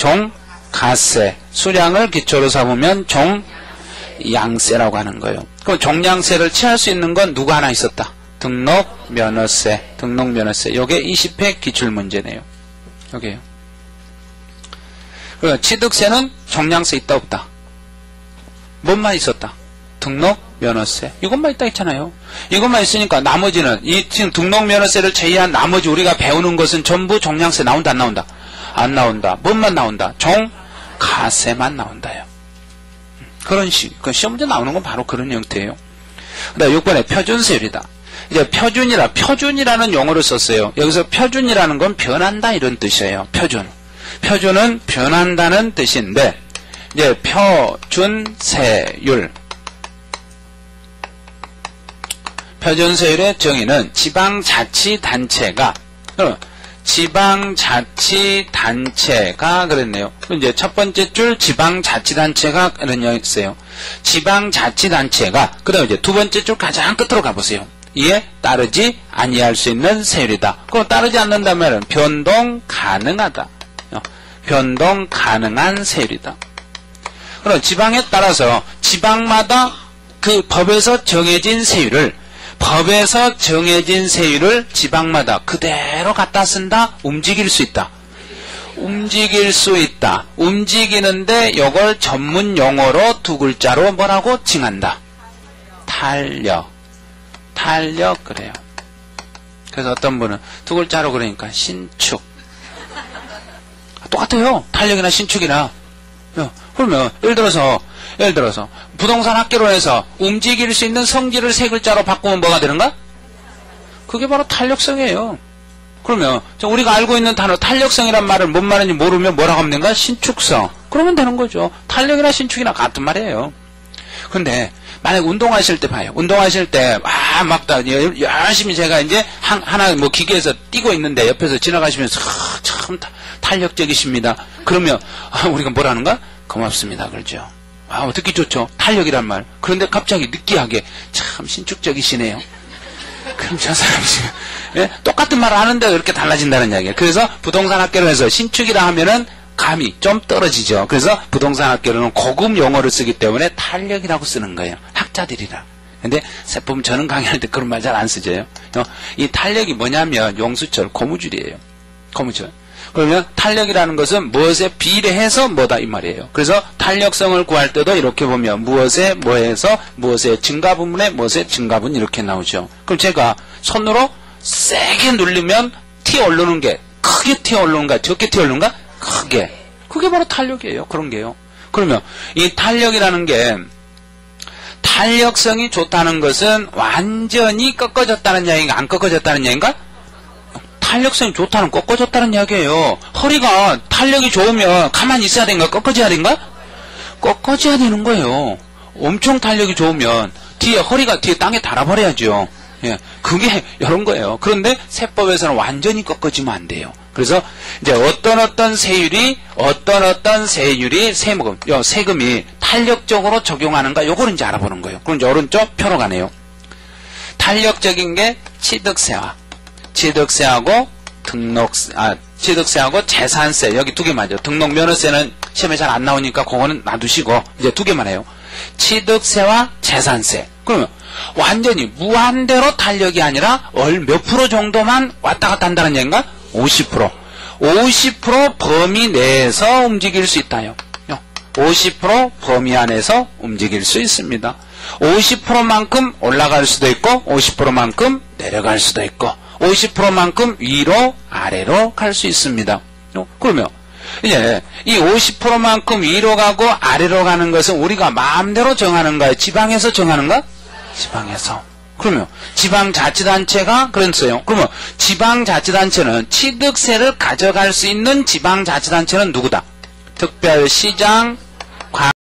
종가세. 수량을 기초로 삼으면 종양세라고 하는 거예요. 그럼 종량세를 취할 수 있는 건 누가 하나 있었다. 등록 면허세, 등록 면허세. 요게 20회 기출 문제네요. 여기에요. 그럼 취득세는 종량세 있다 없다. 뭔만 있었다. 등록 면허세. 이것만 있다 했잖아요. 이것만 있으니까 나머지는 이 지금 등록 면허세를 제외한 나머지 우리가 배우는 것은 전부 종량세 나온다 안 나온다. 안 나온다. 뭔만 나온다. 종 가세만 나온다요. 그런 식. 그 시험 문제 나오는 건 바로 그런 형태예요. 그다음 6번에 표준세율이다. 이제 표준이라 표준이라는 용어를 썼어요. 여기서 표준이라는 건 변한다 이런 뜻이에요. 표준. 표준은 변한다는 뜻인데 이제 표준세율 표준세율의 정의는 지방자치단체가 어, 지방자치단체가 그랬네요. 이제 첫 번째 줄 지방자치단체가 여 있어요. 지방자치단체가 그다음 이제 두 번째 줄 가장 끝으로 가보세요. 이에 따르지 아니할 수 있는 세율이다. 그럼 따르지 않는다면 변동 가능하다. 어, 변동 가능한 세율이다. 그럼 지방에 따라서 지방마다 그 법에서 정해진 세율을 법에서 정해진 세율을 지방마다 그대로 갖다 쓴다. 움직일 수 있다. 움직일 수 있다. 움직이는데 이걸 전문 용어로 두 글자로 뭐라고 칭한다. 탄력. 탄력 그래요. 그래서 어떤 분은 두 글자로 그러니까 신축. 똑같아요. 탄력이나 신축이나. 그러면 예를 들어서 예를 들어서 부동산 학계론에서 움직일 수 있는 성질을 세 글자로 바꾸면 뭐가 되는가? 그게 바로 탄력성이에요. 그러면 우리가 알고 있는 단어 탄력성이란 말을 뭔 말인지 모르면 뭐라고 하면 되는가? 신축성. 그러면 되는 거죠. 탄력이나 신축이나 같은 말이에요. 근데 만약 운동하실 때 봐요. 운동하실 때, 아, 막, 다, 열심히 제가 이제, 한, 하나, 뭐, 기계에서 뛰고 있는데, 옆에서 지나가시면서, 아, 참, 탄력적이십니다. 그러면, 아, 우리가 뭐라는가? 고맙습니다. 그러죠. 아, 듣기 좋죠. 탄력이란 말. 그런데 갑자기 느끼하게, 참, 신축적이시네요. 그럼 저 사람이, 예? 똑같은 말을 하는데 그렇게 달라진다는 이야기예요. 그래서 부동산 학계론에서 신축이라 하면은, 감이 좀 떨어지죠. 그래서 부동산 학교로는 고급 용어를 쓰기 때문에 탄력이라고 쓰는 거예요. 학자들이라. 근데 세품 저는 강의할 때 그런 말 잘 안 쓰죠. 이 탄력이 뭐냐면 용수철, 고무줄이에요. 고무줄. 그러면 탄력이라는 것은 무엇에 비례해서 뭐다 이 말이에요. 그래서 탄력성을 구할 때도 이렇게 보면 무엇에 뭐해서 무엇의 증가 부분에 무엇의 증가분 이렇게 나오죠. 그럼 제가 손으로 세게 누르면 튀어 오르는 게 크게 튀어 오르는가 적게 튀어 오르는가 크게. 그게 바로 탄력이에요. 그런 게요. 그러면 이 탄력이라는 게 탄력성이 좋다는 것은 완전히 꺾어졌다는 이야기인가 안 꺾어졌다는 이야기인가? 탄력성이 좋다는 꺾어졌다는 이야기예요. 허리가 탄력이 좋으면 가만히 있어야 되는가 꺾어져야 되는가? 꺾어져야 되는 거예요. 엄청 탄력이 좋으면 뒤에 허리가 뒤에 땅에 달아버려야죠. 예, 그게 이런 거예요. 그런데 세법에서는 완전히 꺾어지면 안 돼요. 그래서 이제 어떤 어떤 세율이 어떤 어떤 세율이 세금 요 세금이 탄력적으로 적용하는가 요거를 이제 알아보는 거예요. 그럼 이제 오른쪽 표로 가네요. 탄력적인 게 취득세와 취득세하고 등록 아 취득세하고 재산세 여기 두 개만 죠 등록 면허세는 시험에 잘 안 나오니까 그거는 놔두시고 이제 두 개만 해요. 취득세와 재산세. 그러면 완전히 무한대로 탄력이 아니라 얼몇 프로 정도만 왔다 갔다 한다는 얘기인가? 50%. 50% 범위 내에서 움직일 수 있다요. 50% 범위 안에서 움직일 수 있습니다. 50%만큼 올라갈 수도 있고 50%만큼 내려갈 수도 있고 50%만큼 위로 아래로 갈 수 있습니다. 그러면 이제 이 50%만큼 위로 가고 아래로 가는 것은 우리가 마음대로 정하는가요? 지방에서 정하는가? 지방에서. 그러면 지방자치단체가 그랬어요. 그러면 지방자치단체는 취득세를 가져갈 수 있는 지방자치단체는 누구다? 특별시장,